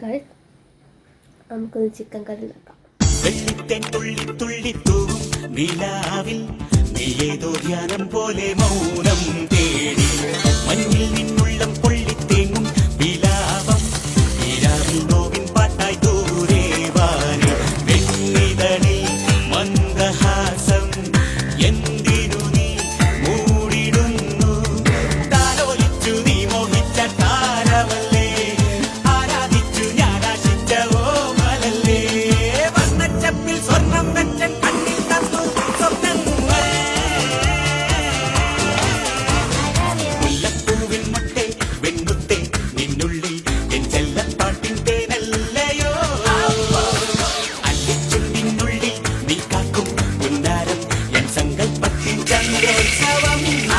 Guys നമുക്കൊന്ന് chicken കറി ഉണ്ടാക്കാം. വെള്ളിത്തേൻ തുള്ളി തുള്ളി തൂവും നിലാവിൽ നീ ഏതോ ധ്യാനം പോലെ മൗനം തേടി. മഞ്ഞിൽ Rolls-Royce.